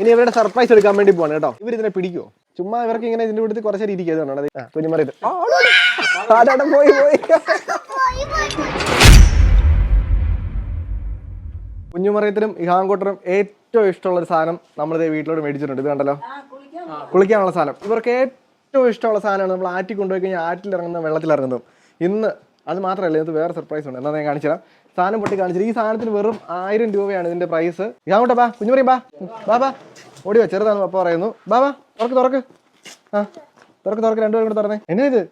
ഇനി ഇവരുടെ സർപ്രൈസ് എടുക്കാൻ വേണ്ടി പോവാണ് കേട്ടോ. ഇവർ ഇതിനെ പിടിക്കോ ചുമ്മാ ഇവർക്ക് ഇങ്ങനെ ഇതിന്റെ കൂട്ടത്തിൽ കുറച്ച് ഇരിക്കുന്നത് കുഞ്ഞുമറിയത് ആടാടെ പോയി പോയി. കുഞ്ഞുമറിയത്തിനും ഇഹാങ്കോട്ടനും ഏറ്റവും ഇഷ്ടമുള്ള ഒരു സാധനം നമ്മളിത് വീട്ടിലോട്ട് മേടിച്ചിട്ടുണ്ട്. ഇത് കണ്ടല്ലോ? കുളിക്കാനുള്ള സാധനം. ഇവർക്ക് ഏറ്റവും ഇഷ്ടമുള്ള സാധനമാണ് നമ്മൾ ആറ്റി കൊണ്ടുപോയി കഴിഞ്ഞാൽ ആറ്റിൽ ഇറങ്ങുന്ന വെള്ളത്തിൽ ഇറങ്ങുന്നതും ഇന്ന് അത് മാത്രമല്ല ഇത് വേറെ സർപ്രൈസ് ഉണ്ട്. എന്നാൽ ഞാൻ കാണിച്ചു തരാം സാധനം പൊട്ടി കാണിച്ചിട്ട് ഈ സാധനത്തിന് വെറും ആയിരം രൂപയാണ് ഇതിന്റെ പ്രൈസ് ഇങ്ങോട്ടെ ബാ കുഞ്ഞുമറിയും ബാ ബാ ബാ ഓടി വാ ചെറുതാണ് പപ്പ പറയുന്നു. ബാ ബാ തുറക്ക് തുറക്ക്. ആ തുറക്ക് തുറക്ക്. രണ്ടുപേരും കൂടെ തുറന്നേ. എന്നാ ഇത്?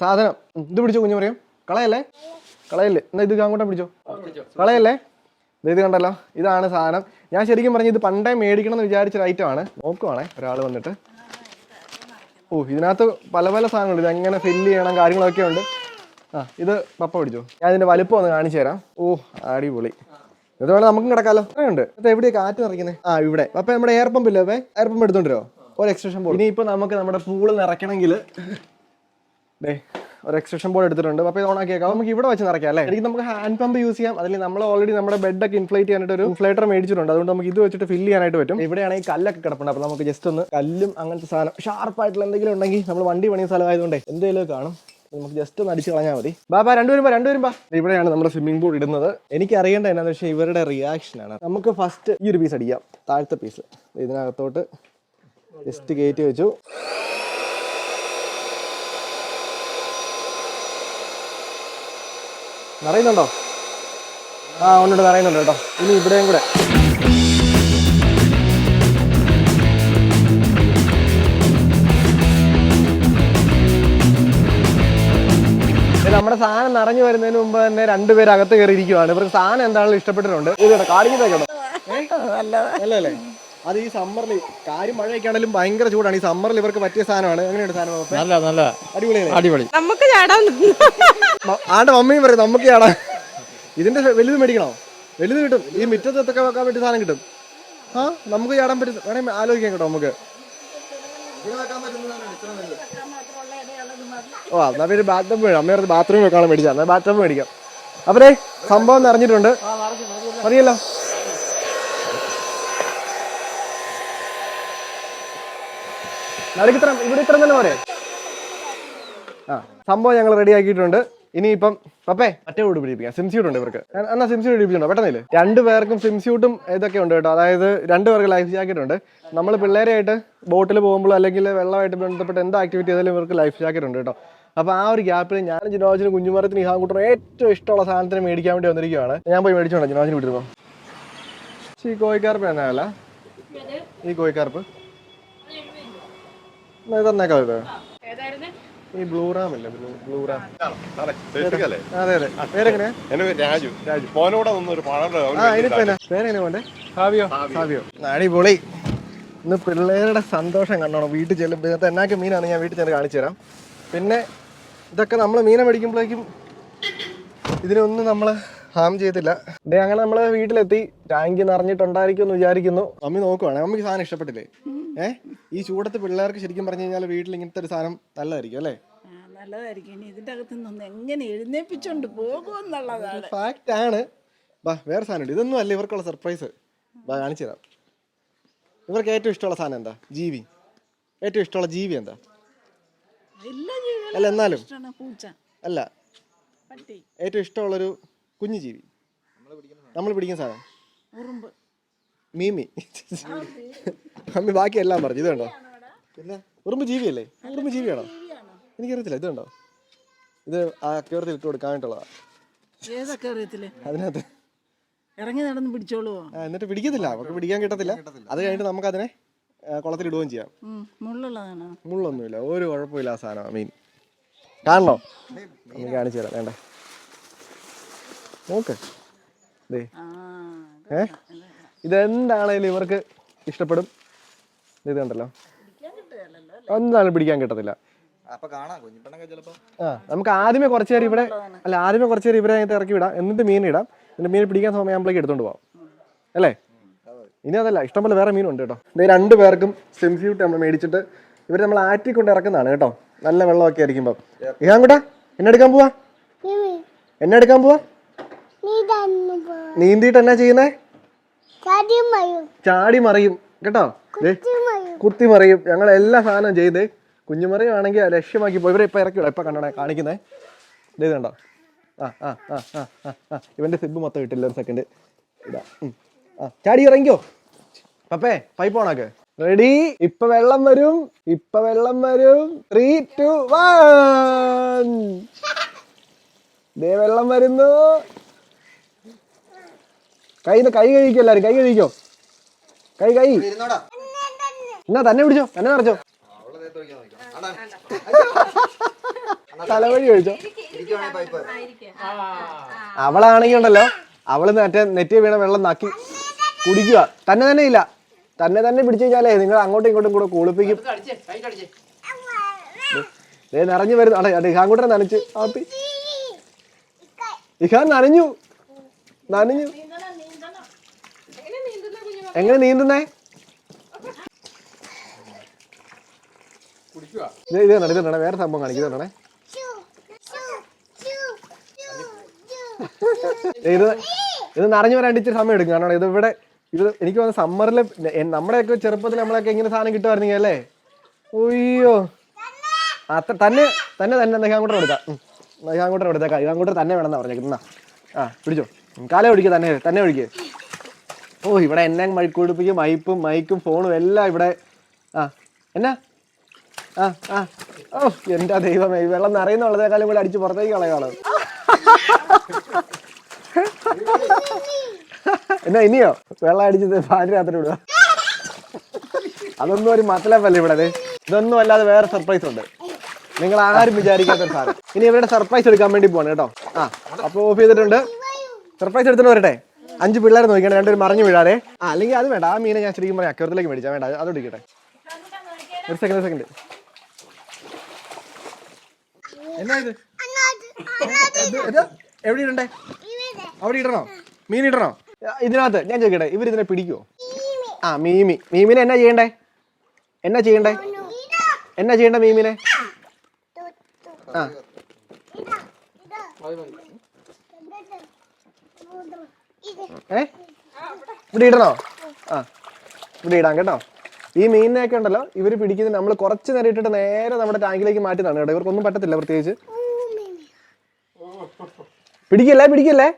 സാധനം. ഇത് പിടിച്ചോ കുഞ്ഞുമറിയും കളയല്ലേ? കളയല്ലേ. എന്നാ ഇത് അങ്ങോട്ടാ പിടിച്ചോ? കളയല്ലേ? ഇത് കണ്ടല്ലോ. ഇതാണ് സാധനം. ഞാൻ ശരിക്കും പറഞ്ഞു ഇത് പണ്ടേ മേടിക്കണം എന്ന് വിചാരിച്ചൊരു ഐറ്റം ആണ്. നോക്കുവാണേ ഒരാൾ വന്നിട്ട്. ഓ ഇതിനകത്ത് പല പല സാധനങ്ങളുണ്ട്. ഇത് എങ്ങനെ ഫില്ല് ചെയ്യണം കാര്യങ്ങളൊക്കെ ഉണ്ട്. ആ ഇത് പപ്പ പിടിച്ചോ? ഞാൻ ഇതിന്റെ വലിപ്പം ഒന്ന് കാണിച്ചു തരാം. ഓ അടിപൊളി. ഇത് വേണം നമുക്കും കിടക്കാലോ. ഉണ്ട് എവിടെയാ കാറ്റ് നിറയ്ക്കുന്നത് ആ ഇവിടെ. അപ്പൊ നമ്മുടെ എയർ പമ്പ് ഇല്ലേ എയർ പമ്പ് എടുത്തോണ്ടോ ഒരു എക്സ്റ്റൻഷൻ ബോർഡ് ഇനിയിപ്പോ നമുക്ക് നമ്മുടെ പൂൾ നിറയ്ക്കണമെങ്കിൽ ഒരു എക്സ്റ്റൻഷൻ ബോർഡ് എടുത്തിട്ടുണ്ട്. അപ്പോൾ ഇത് ഓണാക്കിയേക്കാം നമുക്ക് ഇവിടെ വെച്ച് നിറയ്ക്കാം അല്ലേ? എനിക്ക് നമുക്ക് ഹാൻഡ് പമ്പ് യൂസ് ചെയ്യാം. അതിൽ നമ്മൾ ഓൾറെഡി നമ്മുടെ ബെഡൊക്കെ ഇൻഫ്ലേറ്റ് ചെയ്യാനായിട്ട് ഒരു ഇൻഫ്ലേറ്റർ മേടിച്ചിട്ടുണ്ട്. അതുകൊണ്ട് നമുക്ക് ഇത് വെച്ചിട്ട് ഫില്ല് ചെയ്യാനായിട്ട് പറ്റും. ഇവിടെയാണെങ്കിൽ കല്ലൊക്കെ കിടപ്പുണ്ട്. അപ്പോൾ നമുക്ക് ജസ്റ്റ് ഒന്ന് കല്ലും അങ്ങനത്തെ സാധനം. ഷാർപ്പായിട്ടുള്ള എന്തെങ്കിലും ഉണ്ടെങ്കിൽ നമ്മൾ വണ്ടി പണിയ സ്ഥലമായതുകൊണ്ട് എന്തെങ്കിലും കാണും. നമുക്ക് ജസ്റ്റ് ഒന്ന് അടിച്ച് കളഞ്ഞാൽ മതി. ബാ ബാ രണ്ടുപേരും രണ്ടുപേരും ബാ ഇവിടെയാണ് നമ്മുടെ സ്വിമ്മിംഗ് പൂൾ ഇടുന്നത്. എനിക്ക് അറിയേണ്ട എന്നാന്ന് വെച്ചാൽ ഇവരുടെ റിയാക്ഷൻ ആണ്. നമുക്ക് ഫസ്റ്റ് ഈ ഒരു പീസ് അടിക്കാം. താഴത്തെ പീസ് ഇതിനകത്തോട്ട് ജസ്റ്റ് കയറ്റി വെച്ചു. നിറയുന്നുണ്ടോ? ആ ഉണ്ട് നിറയുന്നുണ്ട് കേട്ടോ. ഇനി ഇവിടെയും കൂടെ. സാധനം നിറഞ്ഞു വരുന്നതിന് മുമ്പ് തന്നെ രണ്ടുപേര് അകത്ത് കയറി ഇരിക്കുവാണ് ഇവർക്ക് സാധനം എന്താണെങ്കിലും ഇഷ്ടപ്പെട്ടിട്ടുണ്ട്. അല്ലല്ലേ അത് ഈ സമ്മറിൽ കാര്യം മഴയൊക്കെ ആണെങ്കിലും ഭയങ്കര ചൂടാണ്. ഈ സമ്മറിൽ ഇവർക്ക് പറ്റിയ സാധനമാണ്. എങ്ങനെയുണ്ട് സാധനം? നല്ല നല്ല. അടിപൊളി. നമുക്ക് ചാടാൻ ആണ്ട് മമ്മിയും പറയും നമുക്ക് ചാടാം. ഇതിന്റെ വലുത് മേടിക്കണോ? വലുത് കിട്ടും. ഈ മുറ്റത്തൊക്കെ വെക്കാൻ വേണ്ടി സാധനം കിട്ടും. ആ നമുക്ക് ചാടാൻ പറ്റും വേണേ ആലോചിക്കാം കേട്ടോ നമുക്ക്. ഓ എന്നാ പിന്നെ ബാത്റൂം വേണം. അമ്മയുടെ ബാത്റൂം വെക്കാണ് മേടിച്ചാൽ എന്നാൽ ബാത്റൂം മേടിക്കാം. അവരെ സംഭവം നിറഞ്ഞിട്ടുണ്ട്. അറിയല്ലോ നടുക്ക് ഇവിടെ ഇത്ര തന്നെ പോരെ? ആ സംഭവം ഞങ്ങൾ റെഡി ആക്കിയിട്ടുണ്ട്. ഇനിയിപ്പം പപ്പേ മറ്റേ കൂടെ പിടിപ്പിക്കാം. സിം സ്യൂട്ട് ഉണ്ട് ഇവർക്ക്. എന്നാ സിം സ്യൂട്ട് പിടിപ്പിച്ചോ പെട്ടെന്നില്ലേ? രണ്ട് പേർക്കും സിം സ്യൂട്ടും ഇതൊക്കെ ഉണ്ട് കേട്ടോ. അതായത് രണ്ട് പേർക്ക് ലൈഫ് ജാക്കറ്റ് ഉണ്ട്. നമ്മൾ പിള്ളേരായിട്ട് ബോട്ടിൽ പോകുമ്പോൾ അല്ലെങ്കിൽ വെള്ളമായിട്ട് ബന്ധപ്പെട്ട് എന്ത് ആക്ടിവിറ്റി ചെയ്താലും ഇവർക്ക് ലൈഫ് ജാക്കറ്റ് ഉണ്ട് കേട്ടോ. അപ്പോൾ ആ ഒരു ഗ്യാപ്പിൽ ഞാൻ ജിനോജിന് കുഞ്ഞുമരത്തിന് ഇഹാങ്കൂട്ടറും ഏറ്റവും ഇഷ്ടമുള്ള സാധനത്തിന് മേടിക്കാൻ വേണ്ടി വന്നിരിക്കുകയാണ് ഞാൻ പോയി മേടിച്ചോണ്ട ജിനോജിന് വിട്ടിരുന്നു? ഈ കോഴിക്കാർപ്പ് എന്നാ അല്ല? ഈ കോഴിക്കാർപ്പ്? തന്നേക്കാം ഇത്. ഈ ബ്ലൂ റാം ഇല്ല? ബ്ലൂ ബ്ലൂ റാം? അതെ അതെ. പേരെങ്ങനെയാ രാജു. രാജു. മോനോടെ നിന്നൊരു പണം ആ ഇനിയിപ്പോ എന്നാ പേരെങ്ങനെ പോണ്ടേ സാവിയോ സാവിയോ അടിപൊളി. ഇന്ന് പിള്ളേരുടെ സന്തോഷം കണ്ടോണം. വീട്ടിൽ ചെല്ലുമ്പോൾ ഇതിനകത്ത് എന്നാക്കി മീനാണ് ഞാൻ വീട്ടിൽ ചെന്ന് കാണിച്ചു തരാം. പിന്നെ ഇതൊക്കെ നമ്മൾ മീനെ മേടിക്കുമ്പോഴേക്കും ഇതിനൊന്നും നമ്മൾ ഹാം ചെയ്തില്ല ദേ അങ്ങനെ നമ്മൾ വീട്ടിലെത്തി. ടാങ്ക് നിറഞ്ഞിട്ടുണ്ടായിരിക്കും എന്ന് വിചാരിക്കുന്നു. മമ്മി നോക്കുവാണ്. മമ്മിക്ക് സാധനം ഇഷ്ടപ്പെട്ടില്ലേ? ഏ? ഈ ചൂടത്ത് പിള്ളേർക്ക് ശരിക്കും പറഞ്ഞു കഴിഞ്ഞാൽ വീട്ടിൽ ഇങ്ങനത്തെ ഒരു സാധനം നല്ലതായിരിക്കും അല്ലേ? നല്ലതായിരിക്കും. ഇനി ഇതിന്റെ അകത്ത് നിന്ന് എങ്ങനെ എഴുന്നേപ്പിച്ചോണ്ട് പോകുമെന്നുള്ളതാണ് ഫാക്റ്റ് ആണ്. ബാ വേറെ സാധനമുണ്ട് ഇതൊന്നും അല്ല ഇവർക്കുള്ള സർപ്രൈസ് ബാ കാണിച്ചു തരാം. ഇവർക്ക് ഏറ്റവും ഇഷ്ടമുള്ള സാധനം എന്താ? ജീവി. ഏറ്റവും ഇഷ്ടമുള്ള ജീവി എന്താ? എല്ലാ അല്ല എന്നാലും. അല്ല. പട്ടി. ഏറ്റവും ഇഷ്ടമുള്ളൊരു കുഞ്ഞു ജീവി നമ്മൾ പിടിക്കുന്ന സാധനം. ഉറുമ്പ്. മീമി. അമ്മി ബാക്കി എല്ലാം പറഞ്ഞു. ഇത് കണ്ടോ പിന്നെ? ഉറുമ്പ് ജീവിയല്ലേ? ഉറുമ്പ് ജീവിയാണോ? എനിക്കറിയത്തില്ല. ഇത് കണ്ടോ ഇത് ആ കേരളത്തിൽ ഇട്ട് കൊടുക്കാനായിട്ടുള്ളതാ. ഏതൊക്കെ അറിയത്തില്ലേ അതിനകത്ത്. ഇറങ്ങി നടന്ന് പിടിച്ചോളൂ എന്നിട്ട് പിടിക്കത്തില്ല. അവർക്ക് പിടിക്കാൻ കിട്ടത്തില്ല. അത് കഴിഞ്ഞിട്ട് നമുക്ക് അതിനെ കുളത്തിൽ ഇടുകയും ചെയ്യാം. മുള്ളുള്ളതാണോ? മുള്ളൊന്നുമില്ല. ഒരു കുഴപ്പമില്ല ആ സാധനം മീൻ. കാണണോ? ഒന്ന് കാണിച്ചു തരാം. വേണ്ട. നോക്ക്. ദേ. ആ ഏ? ഇതെന്താണേലും ഇവർക്ക് ഇഷ്ടപ്പെടും? ഇത് കണ്ടല്ലോ. ഒന്നാലും പിടിക്കാൻ കിട്ടത്തില്ല. ആ നമുക്ക് ആദ്യമേ കുറച്ച് നേരം ഇവിടെ അല്ല ആദ്യമേ കുറച്ച് നേരം ഇവരെ അതിനകത്ത് ഇറക്കി വിടാം. എന്നിട്ട് മീൻ ഇടാം. എന്നിട്ട് മീൻ പിടിക്കാൻ സമയമാകുമ്പോഴേക്ക് എടുത്തോണ്ട് പോവാം. അല്ലേ? ഇനി അതല്ല ഇഷ്ടംപോലെ വേറെ മീനുണ്ട് കേട്ടോ. ഇത് രണ്ട് പേർക്കും സ്യൂട്ട് നമ്മൾ മേടിച്ചിട്ട് ഇവർ നമ്മൾ ആറ്റി കൊണ്ട് ഇറക്കുന്നതാണ് കേട്ടോ. നല്ല വെള്ളമൊക്കെ ആയിരിക്കുമ്പോൾ ഇയാൻ കൂട്ടാ എന്നെ എടുക്കാൻ പോവാ. എന്നെ എടുക്കാൻ പോവാ. നീന്തിട്ട് എന്നാ ചെയ്യുന്നേ? ചാടി മറിയും. കേട്ടോ? കുത്തി മറിയും. ഞങ്ങൾ എല്ലാ സാധനവും ചെയ്ത് കുഞ്ഞുമറിയാണെങ്കിൽ ലക്ഷ്യമാക്കി പോയി. ഇവരെ ഇപ്പൊ ഇറക്കി വിടാം ഇപ്പൊ കണ്ടോണേ കാണിക്കുന്നേ? ഇത് കണ്ടോ? ആ ആ ആ ആ ആ ആ. ഇവന്റെ സിബ് മൊത്തം കിട്ടില്ല ഒരു സെക്കൻഡ് ഇതാ ആ ചാടി ഇറങ്ങിയോ പപ്പേ പൈപ്പ് ഓണാക്ക് റെഡി ഇപ്പൊ വെള്ളം വരും. ഇപ്പൊ വെള്ളം വരും. ത്രീ ടു വൺ ദേ വെള്ളം വരുന്നു. കൈ കൈ കഴിക്കോ എല്ലാരും. കൈ കഴിക്കോ കൈ കൈ. എന്നാ തന്നെ പിടിച്ചോ. തന്നെ നിറച്ചോ. തലവഴി കഴിച്ചോ പൈപ്പ് അവളാണെങ്കിൽ ഉണ്ടല്ലോ. അവൾ മറ്റേ നെറ്റി വീണ വെള്ളം നാക്കി കുടിക്കുക. തന്നെ തന്നെ ഇല്ല. തന്നെ തന്നെ പിടിച്ചു കഴിഞ്ഞാലേ നിങ്ങൾ അങ്ങോട്ടും ഇങ്ങോട്ടും കൂടെ കുളിപ്പിക്കും. ദേ നിറഞ്ഞു വരുന്നു. അടേ അതെ ഇഹാൻ കൂട്ടരെ നനച്ച്. ആപ്പി. ഇഹാൻ നനഞ്ഞു. നനഞ്ഞു. എങ്ങനെ നീന്തുന്നേ? ഇത് കണ്ടോ, ഇത് കണ്ടോ, വേറെ സംഭവം കാണിക്കും ഇത് കണ്ടോണേ ഇത് ഇത് നിറഞ്ഞു വരാൻ ഇച്ചിരി സമയം എടുക്കും. കാരണം ഇത് ഇവിടെ ഇത് എനിക്ക് വന്ന സമ്മറിൽ നമ്മുടെയൊക്കെ ചെറുപ്പത്തിൽ നമ്മളൊക്കെ ഇങ്ങനെ സാധനം കിട്ടുമായിരുന്നെങ്കിൽ അല്ലേ? ഒയ്യോ അത്ര തന്നെ തന്നെ തന്നെ ഇഹാങ്കൂട്ടർ കൊടുക്കാം. ഇഹാങ്കൂട്ടർ കൊടുത്തേക്കാം. അങ്ങോട്ട് തന്നെ വേണമെന്നാ പറഞ്ഞേക്കുന്ന ആ പിടിച്ചോ. കാലം ഒഴിക്കുക തന്നെ തന്നെ ഒഴിക്കുക ഓ ഇവിടെ എന്നെ മഴിക്കുടിപ്പിക്കും മൈപ്പും മൈക്കും ഫോണും എല്ലാം ഇവിടെ. ആ എന്നാ? ആ ആ. ഓ എന്റെ ദൈവമേ വെള്ളം നിറയുന്നുള്ളതേക്കാളും കൂടി അടിച്ച് പുറത്തേക്ക് കളയാണ് എന്നാ ഇനിയോ? വെള്ളം അടിച്ചത് ഫാനിന് രാത്രി വിടുക. അതൊന്നും ഒരു മത്തലപ്പല്ല ഇവിടെ. ഇതൊന്നും അല്ലാതെ വേറെ സർപ്രൈസ് ഉണ്ട്. നിങ്ങൾ ആരും വിചാരിക്കാത്ത ഒരു സാധനം. ഇനി ഇവരുടെ സർപ്രൈസ് എടുക്കാൻ വേണ്ടി പോകണം കേട്ടോ. ആ അപ്പൊ ഓഫ് ചെയ്തിട്ടുണ്ട്. സർപ്രൈസ് എടുത്തിട്ട് വരട്ടെ. അഞ്ച് പിള്ളേരെ നോക്കിയാണ് രണ്ടുപേരും മറിഞ്ഞു വീഴാതെ. ആ അല്ലെങ്കിൽ അത് വേണ്ട. ആ മീനെ ഞാൻ ശരിക്കും പറയാം അക്കരത്തിലേക്ക് മേടിച്ചാൽ വേണ്ട അത് ഇടിക്കട്ടെ ഒരു സെക്കൻഡ് സെക്കൻഡ് എന്നാ ഇത്? എവിടെ ഇടണ്ടേ? അവിടെ ഇടണോ? മീൻ ഇടണോ? ഇതിനകത്ത് ഞാൻ ചോദിക്കട്ടെ ഇവർ ഇതിനെ പിടിക്കുവോ ആ മീമി. മീമിനെ എന്നാ ചെയ്യണ്ടേ? എന്നാ ചെയ്യണ്ടേ? എന്നാ ചെയ്യണ്ടേ മീമിനെ? ആ. ഏ? ഇവിടെ ഇടണോ? ആ. ഇവിടെ ഇടാം കേട്ടോ. ഈ മീനിനെയൊക്കെ ഉണ്ടല്ലോ ഇവർ പിടിക്കുന്നത് നമ്മൾ കുറച്ച് നേരം ഇട്ടിട്ട് നേരെ നമ്മുടെ ടാങ്കിലേക്ക് മാറ്റുന്നതാണ് കേട്ടോ. ഇവർക്കൊന്നും പറ്റത്തില്ല പ്രത്യേകിച്ച്. പിടിക്കല്ലേ പിടിക്കല്ലേ?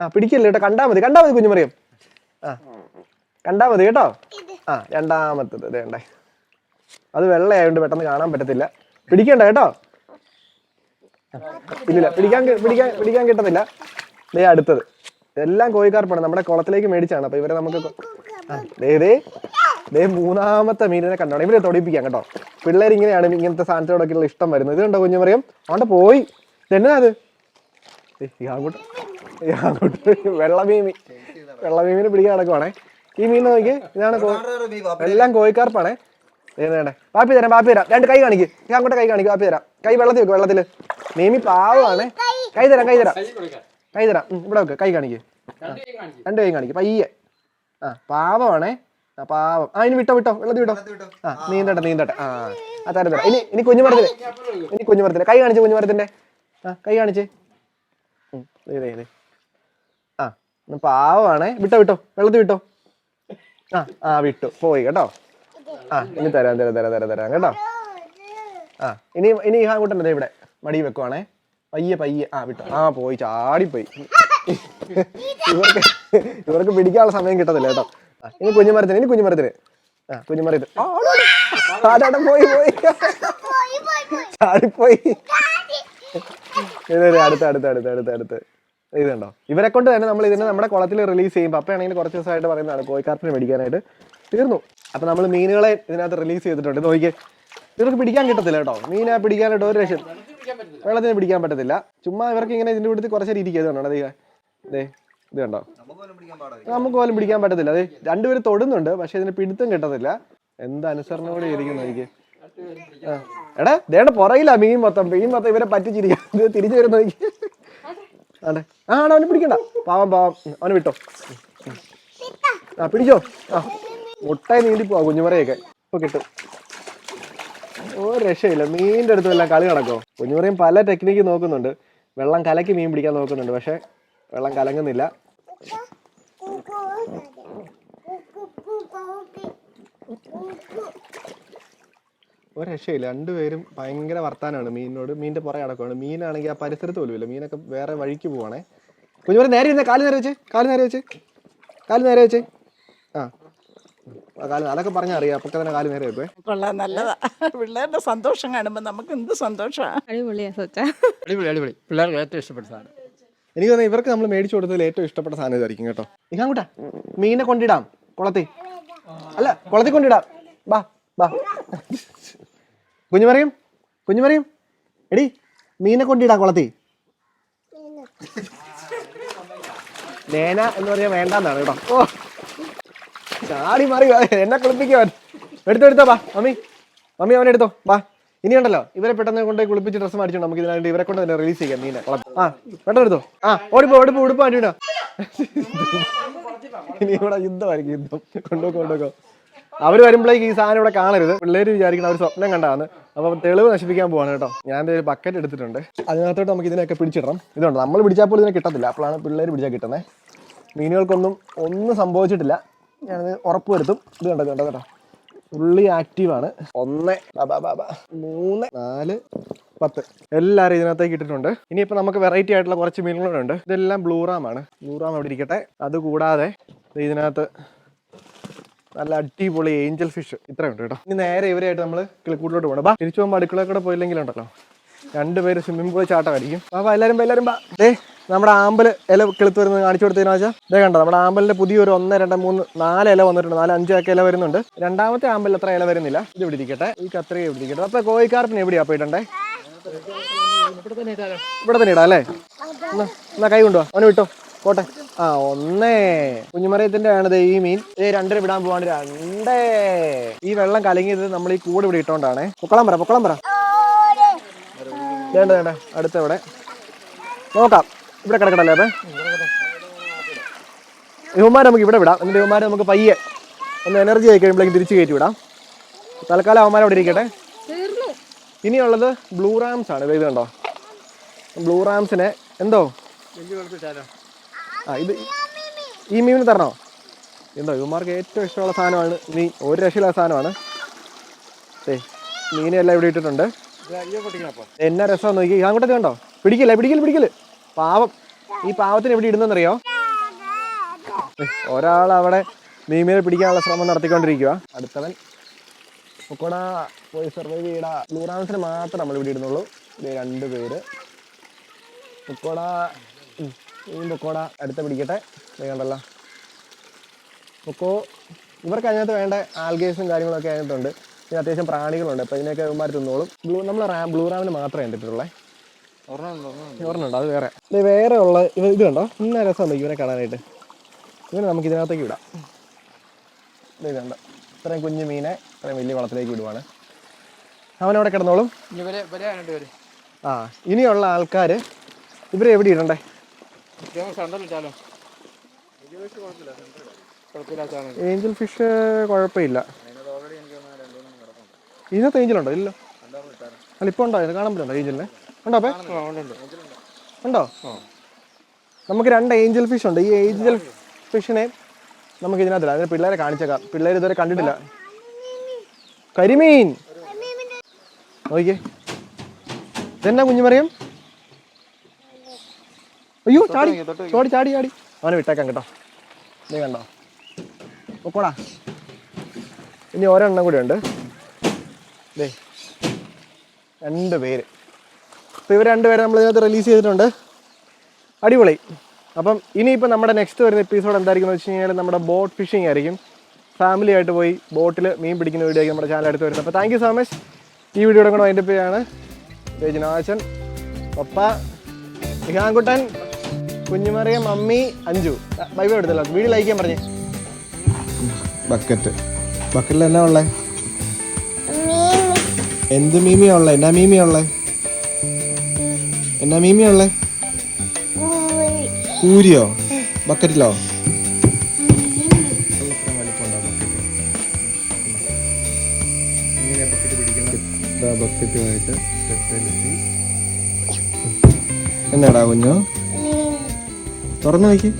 ആ പിടിക്കല്ലേ കേട്ടോ? കണ്ടാ മതി കണ്ടാ മതി കുഞ്ഞുമറിയം. ആ കണ്ടാ മതി കേട്ടോ? ആ രണ്ടാമത്തത് വേണ്ടേ അത് വെള്ളയായോണ്ട് പെട്ടെന്ന് കാണാൻ പറ്റത്തില്ല. പിടിക്കണ്ട കേട്ടോ? ഇല്ല ഇല്ലില്ല പിടിക്കാൻ പിടിക്കാൻ പിടിക്കാൻ കിട്ടത്തില്ല. ദേ അടുത്തത്. എല്ലാം കോഴിക്കാർപ്പാണ്. നമ്മുടെ കുളത്തിലേക്ക് മേടിച്ചാണ്. അപ്പൊ ഇവരെ നമുക്ക് ദേ ദേ. ദേ മൂന്നാമത്തെ മീനിനെ കണ്ടോ ഇവരെ തൊടിപ്പിക്കാം കേട്ടോ. പിള്ളേർ ഇങ്ങനെയാണ് ഇങ്ങനത്തെ സാധനത്തോടൊക്കെയുള്ള ഇഷ്ടം വരുന്നത്. ഇത് കണ്ടോ പറയും അവിടെ പോയി. എന്നാ അത് ഈ ഈ അങ്ങോട്ട് വെള്ളമീമി. വെള്ളമീമിനെ പിടിക്കാൻ നടക്കുവാണേ. ഈ മീൻ നോക്കി ഇതാണ് എല്ലാം കോഴിക്കാർപ്പാണേ. വേണ്ടേ വാപ്പി തരാം വാപ്പി തരാം. രണ്ട് കൈ കാണിക്ക്. ഞാൻ അങ്ങോട്ട് കൈ കാണിക്കും വാപ്പി തരാം. കൈ വെള്ളത്തിൽ വെക്കും വെള്ളത്തിൽ മീമി പാവമാണ്. കൈ തരാം കൈ തരാം. കൈ തരാം. ഇവിടെ വെക്ക്. കൈ കാണിക്ക്. രണ്ട് കൈ കാണിക്ക്. പയ്യെ. ആ പാവമാണേ. ആ പാവം. ആ ഇനി വിട്ടോ വിട്ടോ. വെള്ളത്തിൽ വിട്ടോ. ആ നീന്തട്ടെ നീന്തട്ടെ. ആ ആ തരം തരാം. ഇനി ഇനി കുഞ്ഞുമരത്തിന് ഇനി കുഞ്ഞുമരത്തിന് കൈ കാണിച്ച് കുഞ്ഞുമരത്തിന്റെ. ആ കൈ കാണിച്ച്. ആ ഇന്ന് പാവമാണേ. വിട്ടോ വിട്ടോ. വെള്ളത്തിൽ വിട്ടോ. ആ ആ വിട്ടു. പോയി കേട്ടോ. ആ ഇനി തരാം തരാം തരാം തരാം തരാം കേട്ടോ. ആ ഇനി ഇനി ഈ കൂട്ടൻ ഇവിടെ? മടി വെക്കുവാണേ. പയ്യെ പയ്യെ. ആ വിട്ടു. ആ പോയി. ചാടിപ്പോയി. ഇവർക്ക് ഇവർക്ക് പിടിക്കാനുള്ള സമയം കിട്ടത്തില്ല കേട്ടോ. ആ, ഇനി കുഞ്ഞുമരത്തിന് ഇനി കുഞ്ഞുമരത്തിന്. ആ കുഞ്ഞുമരത്തിന്. ആടാടാ, പോയി പോയി. ചാടിപ്പോയി. ഇത് അടുത്ത് അടുത്ത് അടുത്ത് അടുത്ത് അടുത്ത്. ഇത് കണ്ടോ ഇവരെ കൊണ്ട് തന്നെ നമ്മൾ ഇതിനെ നമ്മുടെ കുളത്തിൽ റിലീസ് ചെയ്യും ആണെങ്കിൽ കുറച്ച് ദിവസമായിട്ട് പറയുന്നതാണ് കോഴിക്കാർപ്പിനെ മേടിക്കാനായിട്ട്. തീർന്നു. അപ്പൊ നമ്മൾ മീനുകളെ ഇതിനകത്ത് റിലീസ് ചെയ്തിട്ടുണ്ട്. നോക്കിയേ. ഇവർക്ക് പിടിക്കാൻ കിട്ടത്തില്ല കേട്ടോ. മീനെ പിടിക്കാനായിട്ട് ഒരു രക്ഷ വെള്ളത്തിന് പിടിക്കാൻ പറ്റത്തില്ല. ചുമ്മാ ഇവർക്ക് ഇങ്ങനെ ഇതിന്റെ കൂട്ടത്തിൽ കുറച്ച് ഇരിക്കുക കണ്ടോ ദേ ദേ ഇത് കണ്ടോ? നമുക്ക് പോലും പിടിക്കാൻ പറ്റത്തില്ല. അതെ രണ്ടുപേരും തൊടുന്നുണ്ട് പക്ഷെ ഇതിന് പിടുത്തം കിട്ടത്തില്ല. എന്ത് അനുസരണയോടെ ഇരിക്കുന്നു എനിക്ക്. എടാ ദേണ്ട പുറകില്ല മീൻ മൊത്തം. മീൻ മൊത്തം ഇവരെ പറ്റിച്ചിരിക്കുക ഇത് തിരിച്ചു വരുന്ന അതെ ആ അവനെ പിടിക്കണ്ട പാവം പാവം അവനെ വിട്ടോ ആ പിടിച്ചോ ആ മുട്ടായി നീന്തി പോവാ കുഞ്ഞുമറയൊക്കെ ഇപ്പൊ കിട്ടും ഓ രക്ഷയില്ല മീനിന്റെ അടുത്ത് വല്ല കളി നടക്കോ കുഞ്ഞുമറയും പല ടെക്നിക്ക് നോക്കുന്നുണ്ട് വെള്ളം കലക്കി മീൻ പിടിക്കാൻ നോക്കുന്നുണ്ട് പക്ഷെ വെള്ളം കലങ്ങുന്നില്ല ഒരു രക്ഷയില്ല. രണ്ടുപേരും ഭയങ്കര വർത്താനമാണ് മീനിനോട്. മീനിന്റെ പുറകെ അടക്കമാണ് മീനാണെങ്കിൽ ആ പരിസരത്ത് പോലും ഇല്ല. മീനൊക്കെ വേറെ വഴിക്ക് പോവാണേ. കുഞ്ഞുമരെ നേരെ ഇരുന്നേ കാൽ നേരെ വെച്ച്. കാൽ നേരെ വെച്ച്. കാൽ നേരെ വെച്ച്. ആ. ആ, കാൽ അതൊക്കെ പറഞ്ഞാൽ അറിയാം. അപ്പൊക്കെ തന്നെ കാൽ നേരെ വെക്കുവേ. കൊള്ളാം. നല്ലതാ. പിള്ളേരുടെ സന്തോഷം കാണുമ്പോൾ നമുക്ക് എന്ത് സന്തോഷമാണ് അടിപൊളിയാ സോച്ച. അടിപൊളി അടിപൊളി. പിള്ളേർക്ക് ഏറ്റവും ഇഷ്ടപ്പെട്ട സാധനം. എനിക്ക് തോന്നുന്നു ഇവർക്ക് നമ്മൾ മേടിച്ചു കൊടുത്തതിൽ ഏറ്റവും ഇഷ്ടപ്പെട്ട സാധനം ഇതായിരിക്കും കേട്ടോ. ഇങ്ങനെ കൂട്ടാ മീനെ കൊണ്ടിടാം. കുളത്തി അല്ല കുളത്തി കൊണ്ടിടാം. ബാ ബാ. കുഞ്ഞുമറിയും കുഞ്ഞുമറിയും എടി മീനെ കൊണ്ടിടാ കുളത്തി. നേന എന്ന് പറയാൻ വേണ്ടെന്നാണ് കേട്ടോ. ഓ ചാടി മാറി എന്നെ കുളിപ്പിക്കുവാൻ. എടുത്തോ എടുത്തോ വാ മമ്മി. മമ്മി അവനെ എടുത്തോ വാ. ഇനി ഉണ്ടല്ലോ ഇവരെ പെട്ടെന്ന് കൊണ്ട് കുളിപ്പിച്ച് ഡ്രസ്സ് മാറ്റിച്ചോ നമുക്ക് ഇതിനായിട്ട് ഇവരെ കൊണ്ട് തന്നെ റിലീസ് ചെയ്യാം മീനെ. ആ പെട്ടെന്ന് എടുത്തോ. ആ ഓടിപ്പോ ഓടിപ്പോ ഉടുപ്പ് മാറ്റിട്ടോ ഇനി ഇവിടെ യുദ്ധമായിരിക്കും യുദ്ധം. കൊണ്ടുപോക്കോ കൊണ്ടുപോക്കോ. അവർ വരുമ്പോഴേക്ക് ഈ സാധനം ഇവിടെ കാണരുത്. പിള്ളേര് വിചാരിക്കണം അവർ സ്വപ്നം കണ്ടാണ്. അപ്പൊ തെളിവ് നശിപ്പിക്കാൻ പോവാണ് കേട്ടോ. ഞാൻ ഒരു ബക്കറ്റ് എടുത്തിട്ടുണ്ട്. അതിനകത്തോട്ട് നമുക്ക് ഇതിനൊക്കെ പിടിച്ചിടണം. ഇതുണ്ട്. നമ്മൾ പിടിച്ചാൽ പോലും ഇതിനെ കിട്ടത്തില്ല. അപ്പോഴാണ് പിള്ളേര് പിടിച്ചാൽ കിട്ടുന്നത് മീനുകൾക്കൊന്നും ഒന്നും സംഭവിച്ചിട്ടില്ല. ഞാനത് ഉറപ്പ് വരുത്തും ഇത് കണ്ടത് കണ്ടത് കണ്ടോ കേട്ടോ ഫുള്ളി ആക്റ്റീവാണ് ഒന്ന്. മൂന്ന് നാല് പത്ത്. എല്ലാവരും ഇതിനകത്തേക്ക് ഇട്ടിട്ടുണ്ട്. ഇനിയിപ്പോൾ നമുക്ക് വെറൈറ്റി ആയിട്ടുള്ള കുറച്ച് മീനുകളുണ്ട്. ഇതെല്ലാം ബ്ലൂറാമാണ് ബ്ലൂറാം അവിടെ ഇരിക്കട്ടെ. അതുകൂടാതെ ഇതിനകത്ത് നല്ല അടിപൊളി ഏഞ്ചൽ ഫിഷ്. ഇത്രയുണ്ട് കേട്ടോ. ഇനി നേരെ ഇവരായിട്ട് നമ്മൾ കിളിക്കൂട്ടിലോട്ട് പോകണം ബാ തിരിച്ചു പോകുമ്പോൾ അടുക്കളക്കൂടെ കൂടെ പോയില്ലെങ്കിലുണ്ടല്ലോ. രണ്ടുപേര് സ്വിമ്മിംഗ് പൂളിൽ ചാട്ടമായിരിക്കും ബാ, എല്ലാവരും എല്ലാവരും ബാ ദേ നമ്മുടെ ആമ്പൽ ഇല കിളുത്ത് വരുന്നത് കാണിച്ചു കൊടുത്തതിനു വെച്ചാൽ ഇതേ കണ്ടോ നമ്മുടെ ആമ്പലിന്റെ പുതിയൊരു ഒന്ന് രണ്ട് മൂന്ന് നാല് ഇല വന്നിട്ടുണ്ട്. നാല് അഞ്ചൊക്കെ ഇല വരുന്നുണ്ട്. രണ്ടാമത്തെ ആമ്പലിൽ അത്ര ഇല വരുന്നില്ല. ഇത് പിടിക്കട്ടെ ഈ കത്രിക പിടിക്കട്ടെ ഇരിക്കട്ടെ. അപ്പൊ കോഴിക്കാർപ്പിന് എവിടെയാ പോയിട്ടുണ്ടേ? ഇവിടെ തന്നെ ഇടാം അല്ലേ? എന്നാ കൈ കൊണ്ടുപോവാ അവന് വിട്ടോ പോട്ടെ. ആ ഒന്നേ. കുഞ്ഞുമറിയത്തിന്റെ ആണ് ദേ ഈ മീൻ. ഏ രണ്ടര വിടാൻ പോവാണ്. രണ്ടേ. ഈ വെള്ളം കലങ്ങിയത് നമ്മൾ ഈ കൂട് ഇവിടെ ഇട്ടോണ്ടാണ്. പൊക്കളം പറ പൊക്കളം പറ. വേണ്ട വേണ്ട. അടുത്തവിടെ. നോക്കാം. ഇവിടെ കിടക്കണല്ലേ അപ്പൊ? യുവമാരെ നമുക്ക് ഇവിടെ വിടാം. എന്നിട്ട് യുവമാരെ നമുക്ക് പയ്യെ ഒന്ന് എനർജി ആയി കഴിയുമ്പോഴേക്കും തിരിച്ചു കയറ്റി വിടാം. തൽക്കാലം അവന്മാരെ അവിടെ ഇരിക്കട്ടെ. ഇനിയുള്ളത് ബ്ലൂ റാംസ് ആണ്. ഇത് കണ്ടോ ബ്ലൂ റാംസിനെ എന്തോ? ആ ഇത് ഈ മീമിന് തരണോ? എന്തോ ഇവന്മാർക്ക് ഏറ്റവും ഇഷ്ടമുള്ള സാധനമാണ് മീൻ. ഒരു രക്ഷയില്ലാത്ത സാധനമാണ്. ഏ മീനെല്ലാം ഇവിടെ ഇട്ടിട്ടുണ്ട്. എന്നാ രസം നോക്കി അങ്ങോട്ടൊക്കെ കണ്ടോ? പിടിക്കില്ല പിടിക്കില്ല പിടിക്കൽ. പാവം. ഈ പാവത്തിന് എവിടെ ഇടുന്നറിയോ ഒരാൾ അവിടെ മീമിനെ പിടിക്കാനുള്ള ശ്രമം നടത്തിക്കൊണ്ടിരിക്കുക അടുത്തവൻ പൊക്കോടാ പോയി സർവൈവ് ചെയ്യടാ. ലൂറാൻസിന് മാത്രം നമ്മൾ ഇവിടെ ഇടുന്നുള്ളൂ. ഇത് രണ്ട് പേര്. പൊക്കോടാ. നീയും പൊക്കോടാ അടുത്ത പിടിക്കട്ടെ. വേണ്ടല്ലോ കണ്ടല്ലോ. പൊക്കോ ഇവർക്ക് അതിനകത്ത് വേണ്ട ആൽഗേസും കാര്യങ്ങളൊക്കെ അതിനകത്തുണ്ട്. പിന്നെ അത്യാവശ്യം പ്രാണികളുണ്ട്. അപ്പോൾ ഇതിനൊക്കെ ഇവന്മാർ തിന്നോളും. ബ്ലൂ നമ്മൾ റാം ബ്ലൂ റാമിന് മാത്രമേ കണ്ടിട്ടുള്ളേ. ഒരെണ്ണമുണ്ട് അത് വേറെ. ഇത് വേറെ ഉള്ള ഇവ ഇത് കണ്ടോ? ഇന്ന രസമുണ്ട് ഇവനെ കാണാനായിട്ട്. ഇവനെ നമുക്ക് ഇതിനകത്തേക്ക് വിടാം. ഇത് കണ്ടോ? ഇത്രയും കുഞ്ഞു മീനെ ഇത്രയും വലിയ വളത്തിലേക്ക് വിടുവാണ്. അവനവിടെ കിടന്നോളും. ആ ഇനിയുള്ള ആൾക്കാർ ഇവരെ എവിടെ ഇടണ്ടേ? ഏഞ്ചൽ ഫിഷ് കുഴപ്പമില്ല. ഇതിനകത്ത് ഏഞ്ചലുണ്ടോ ഇല്ല അല്ല ഇപ്പൊ ഉണ്ടോ? ഇത് കാണാൻ പറ്റുന്നുണ്ടോ ഏഞ്ചലിനെ? ഉണ്ടോ അപ്പേ? ഉണ്ടോ നമുക്ക് രണ്ട് ഏഞ്ചൽ ഫിഷ് ഉണ്ട്. ഈ ഏഞ്ചൽ ഫിഷിനെ നമുക്ക് ഇതിനകത്തില്ല അതിന് പിള്ളേരെ കാണിച്ചേക്കാം. പിള്ളേർ ഇതുവരെ കണ്ടിട്ടില്ല. കരിമീൻ! നോക്കിയേ ഇതെന്നാ കുഞ്ഞുമറിയം? അയ്യോ ചാടി. ചോടി ചാടി ചാടി. അവനെ വിട്ടേക്കാം കേട്ടോ. നീ കണ്ടോ? പൊക്കോടാ. ഇനി ഒരെണ്ണം കൂടി ഉണ്ട്. ദേ രണ്ട് പേര്. അപ്പോൾ ഇവർ രണ്ടുപേരെ നമ്മൾ ഇതിനകത്ത് റിലീസ് ചെയ്തിട്ടുണ്ട്. അടിപൊളി. അപ്പം ഇനിയിപ്പോൾ നമ്മുടെ നെക്സ്റ്റ് വരുന്ന എപ്പിസോഡ് എന്തായിരിക്കും എന്ന് വെച്ച് കഴിഞ്ഞാൽ നമ്മുടെ ബോട്ട് ഫിഷിംഗ് ആയിരിക്കും. ഫാമിലി ആയിട്ട് പോയി ബോട്ടിൽ മീൻ പിടിക്കുന്ന വീഡിയോ ആയിരിക്കും നമ്മുടെ ചാനൽ അടുത്ത് വരുന്നത്. അപ്പോൾ താങ്ക് യു സോ മച്ച് ഈ വീഡിയോയുടെ കൂടെ വൈൻഡപ്പ് ചെയ്യാണ്. രജനാശൻ പപ്പ. ഇഹാൻകുട്ടൻ കുഞ്ഞുമറിയ മമ്മി അഞ്ചു ബൈബിൾ എടുത്തല്ലോ. വീഡിയോ ലൈക്ക് ചെയ്യാൻ പറഞ്ഞേ. ബക്കറ്റ്. ബക്കറ്റിൽ എന്നാ ഉള്ളേ? എന്ത് മീമിയാ ഉള്ളേ? എന്നാ മീമിയാ ഉള്ളേ? എന്നാ മീമിയാ ഉള്ളേ? കൂരിയോ ബക്കറ്റിലോ? ബക്കറ്റുമായിട്ട് എന്നാടാ കുഞ്ഞു? തുറന്നു നോക്കി.